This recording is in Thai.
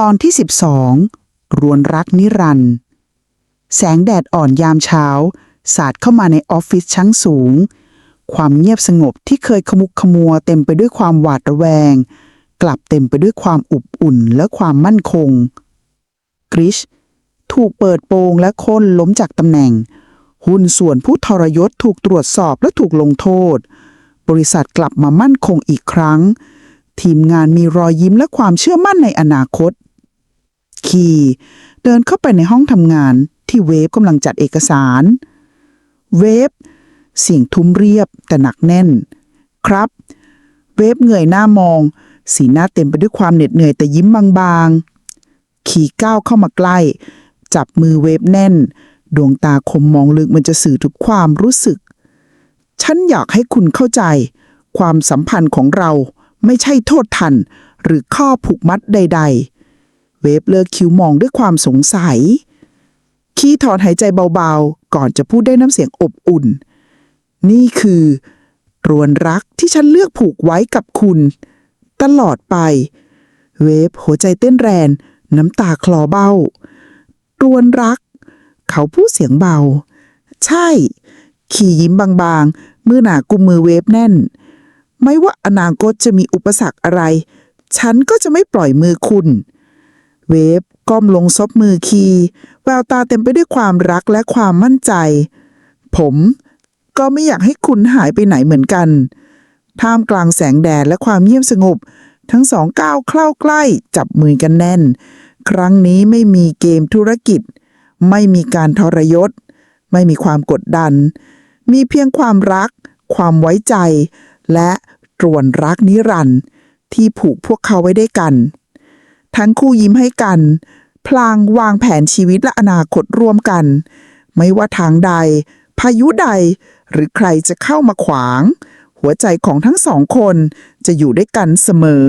ตอนที่ 12 รวนรักนิรันด์แสงแดดอ่อนยามเช้า สาดเข้ามาในออฟฟิศชั้นสูง ความเงียบสงบที่เคยขมุกขมัวเต็มไปด้วยความหวาดระแวง กลับเต็มไปด้วยความอบอุ่นและความมั่นคง กริช ถูกเปิดโปงและโค่นล้มจากตำแหน่ง หุ้นส่วนผู้ทรยศถูกตรวจสอบและถูกลงโทษ บริษัทกลับมามั่นคงอีกครั้ง ทีมงานมีรอยยิ้มและความเชื่อมั่นในอนาคต คีเดินเข้าไปในห้องทำงานที่เวฟกำลังจัดเอกสาร เวฟเสียงทุ้มเรียบแต่หนักแน่น ครับ เวฟเงยหน้ามอง สีหน้าเต็มไปด้วยความเหน็ดเหนื่อยแต่ยิ้มบางๆ ขี่ก้าวเข้ามาใกล้ จับมือเวฟแน่น ดวงตาคมมองลึกมันจะสื่อถึงความรู้สึก ฉันอยากให้คุณเข้าใจ ความสัมพันธ์ของเราไม่ใช่โทษทัน หรือข้อผูกมัดใด ๆ เวฟเลิกคิ้วมองด้วยความสงสัยขี้ถอนหายใจเบาๆ ก่อนจะพูดได้น้ำเสียงอบอุ่น นี่คือ รวนรักที่ฉันเลือกผูกไว้กับคุณ ตลอดไป เวฟหัวใจเต้นแรง น้ำตาคลอเบ้า รวนรัก เขาพูดเสียงเบา ใช่ ขี่ยิ้มบางๆ มือหนากุมมือเวฟแน่น ไม่ว่าอนาคตจะมีอุปสรรคอะไร ฉันก็จะไม่ปล่อยมือคุณ เวฟก้มลงซบมือคีแววตาเต็มไปด้วยความรักและความมั่นใจ ผมก็ไม่อยากให้คุณหายไปไหนเหมือนกัน ท่ามกลางแสงแดดและความเงียบสงบ ทั้งสองก้าวเข้าใกล้จับมือกันแน่น ครั้งนี้ไม่มีเกมธุรกิจ ไม่มีการทรยศ ไม่มีความกดดัน มีเพียงความรัก ความไว้ใจ และตรวนรักนิรันดร์ที่ผูกพวกเขาไว้ได้วยกัน ทั้งคู่ยิ้มให้กัน พลางวางแผนชีวิตและอนาคตร่วมกัน ไม่ว่าทางใด พายุใด หรือใครจะเข้ามาขวาง หัวใจของทั้งสองคนจะอยู่ด้วยกันเสมอ